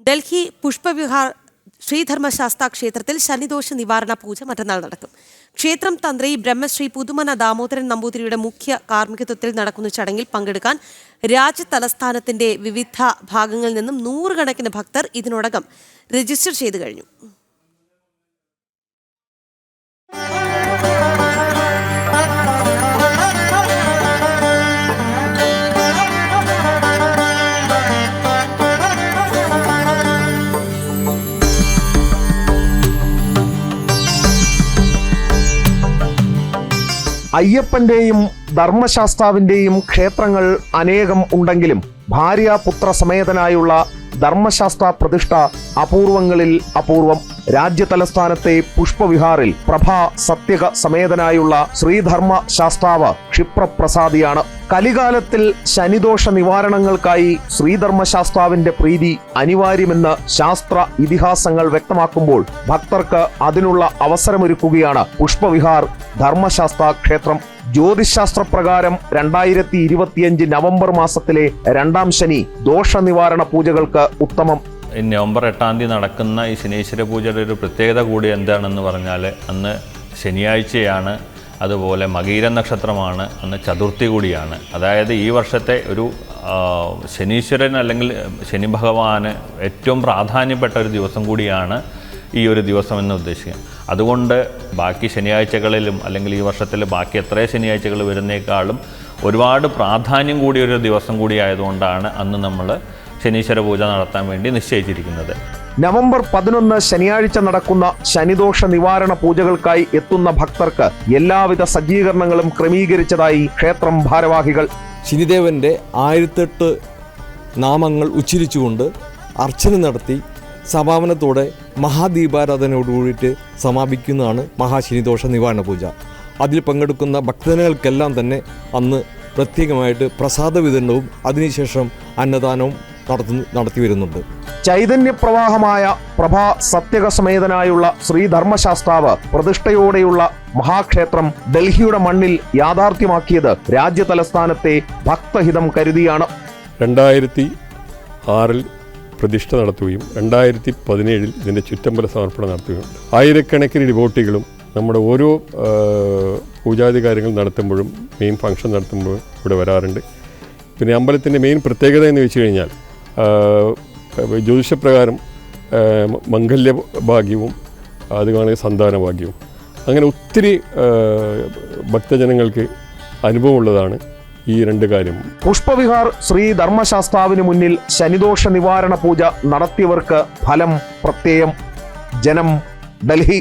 ഡൽഹി പുഷ്പവിഹാർ ശ്രീധർമ്മശാസ്ത ക്ഷേത്രത്തിൽ ശനിദോഷ നിവാരണ പൂജ മറ്റന്നാൾ നടക്കും. ക്ഷേത്രം തന്ത്രി ബ്രഹ്മശ്രീ പുതുമന ദാമോദരൻ നമ്പൂതിരിയുടെ മുഖ്യ കാർമ്മികത്വത്തിൽ നടക്കുന്ന ചടങ്ങിൽ പങ്കെടുക്കാൻ രാജ്യതലസ്ഥാനത്തിന്റെ വിവിധ ഭാഗങ്ങളിൽ നിന്നും നൂറുകണക്കിന് ഭക്തർ ഇതിനോടകം രജിസ്റ്റർ ചെയ്തു കഴിഞ്ഞു. അയ്യപ്പന്റെയും ധർമ്മശാസ്താവിന്റെയും ക്ഷേത്രങ്ങൾ അനേകം ഉണ്ടെങ്കിലും ഭാര്യ പുത്ര സമേതനായുള്ള ധർമ്മശാസ്ത്ര പ്രതിഷ്ഠ അപൂർവങ്ങളിൽ അപൂർവം രാജ്യ തലസ്ഥാനത്തെ പുഷ്പവിഹാറിൽ പ്രഭാ സത്യക സമേതനായുള്ള ശ്രീധർമ്മ ശാസ്താവ് ക്ഷിപ്രപ്രസാദിയാണ്. കലികാലത്തിൽ ശനിദോഷ നിവാരണങ്ങൾക്കായി ശ്രീധർമ്മശാസ്താവിന്റെ പ്രീതി അനിവാര്യമെന്ന് ശാസ്ത്ര ഇതിഹാസങ്ങൾ വ്യക്തമാക്കുമ്പോൾ ഭക്തർക്ക് അതിനുള്ള അവസരമൊരുക്കുകയാണ് പുഷ്പവിഹാർ ധർമ്മശാസ്ത്ര ക്ഷേത്രം. ജ്യോതിശാസ്ത്ര പ്രകാരം രണ്ടായിരത്തി ഇരുപത്തിയഞ്ച് നവംബർ മാസത്തിലെ രണ്ടാം ശനി ദോഷ നിവാരണ പൂജകൾക്ക് ഉത്തമം. നവംബർ എട്ടാം തീയതി നടക്കുന്ന ഈ ശനീശ്വര പൂജയുടെ ഒരു പ്രത്യേകത കൂടി എന്താണെന്ന് പറഞ്ഞാൽ അന്ന് ശനിയാഴ്ചയാണ് അതുപോലെ മകീര നക്ഷത്രമാണ് അന്ന് ചതുർത്ഥി കൂടിയാണ്. അതായത് ഈ വർഷത്തെ ഒരു ശനീശ്വരൻ അല്ലെങ്കിൽ ശനി ഭഗവാന് ഏറ്റവും പ്രാധാന്യപ്പെട്ട ഒരു ദിവസം കൂടിയാണ് ഈ ഒരു ദിവസം എന്ന് ഉദ്ദേശിക്കുക. അതുകൊണ്ട് ബാക്കി ശനിയാഴ്ചകളിലും അല്ലെങ്കിൽ ഈ വർഷത്തിൽ ബാക്കി എത്ര ശനിയാഴ്ചകൾ വരുന്നേക്കാളും ഒരുപാട് പ്രാധാന്യം കൂടിയൊരു ദിവസം കൂടി ആയതുകൊണ്ടാണ് അന്ന് നമ്മൾ ശനീശ്വര പൂജ നടത്താൻ വേണ്ടി നിശ്ചയിച്ചിരിക്കുന്നത്. നവംബർ പതിനൊന്ന് ശനിയാഴ്ച നടക്കുന്ന ശനിദോഷ നിവാരണ പൂജകൾക്കായി എത്തുന്ന ഭക്തർക്ക് എല്ലാവിധ സജ്ജീകരണങ്ങളും ക്രമീകരിച്ചതായി ക്ഷേത്രം ഭാരവാഹികൾ. ശനിദേവന്റെ ആയിരത്തെട്ട് നാമങ്ങൾ ഉച്ചരിച്ചുകൊണ്ട് അർച്ചന നടത്തി സമാപനത്തോടെ മഹാദീപാരാധനയോടുകൂടിയിട്ട് സമാപിക്കുന്നതാണ് മഹാശനിദോഷ നിവാരണ പൂജ. അതിൽ പങ്കെടുക്കുന്ന ഭക്തജനങ്ങൾക്കെല്ലാം തന്നെ അന്ന് പ്രത്യേകമായിട്ട് പ്രസാദ വിതരണവും അതിനുശേഷം അന്നദാനവും നടത്തുന്നു നടത്തി വരുന്നുണ്ട്. ചൈതന്യപ്രവാഹമായ പ്രഭാ സത്യക സമേതനായുള്ള ശ്രീധർമ്മശാസ്താവ് പ്രതിഷ്ഠയോടെയുള്ള മഹാക്ഷേത്രം ഡൽഹിയുടെ മണ്ണിൽ യാഥാർത്ഥ്യമാക്കിയത് രാജ്യ തലസ്ഥാനത്തെ ഭക്തഹിതം കരുതിയാണ്. രണ്ടായിരത്തി ആറിൽ പ്രതിഷ്ഠ നടത്തുകയും രണ്ടായിരത്തി പതിനേഴിൽ ഇതിന്റെ ചുറ്റമ്പല സമർപ്പണം നടത്തുകയും ആയിരക്കണക്കിന് ഡിവോട്ടികളും നമ്മുടെ ഓരോ പൂജാതി കാര്യങ്ങൾ നടത്തുമ്പോഴും മെയിൻ ഫംഗ്ഷൻ നടത്തുമ്പോഴും ഇവിടെ വരാറുണ്ട്. പിന്നെ അമ്പലത്തിന്റെ മെയിൻ പ്രത്യേകത എന്ന് വെച്ച് കഴിഞ്ഞാൽ ജ്യോതിഷപ്രകാരം മംഗല്യ ഭാഗ്യവും അത് കാണുക സന്താന ഭാഗ്യവും അങ്ങനെ ഒത്തിരി ഭക്തജനങ്ങൾക്ക് അനുഭവമുള്ളതാണ് ഈ രണ്ട് കാര്യം. പുഷ്പവിഹാർ ശ്രീ ധർമ്മശാസ്താവിന് മുന്നിൽ ശനിദോഷ നിവാരണ പൂജ നടത്തിയവർക്ക് ഫലം പ്രത്യയം. ജനം ഡൽഹി.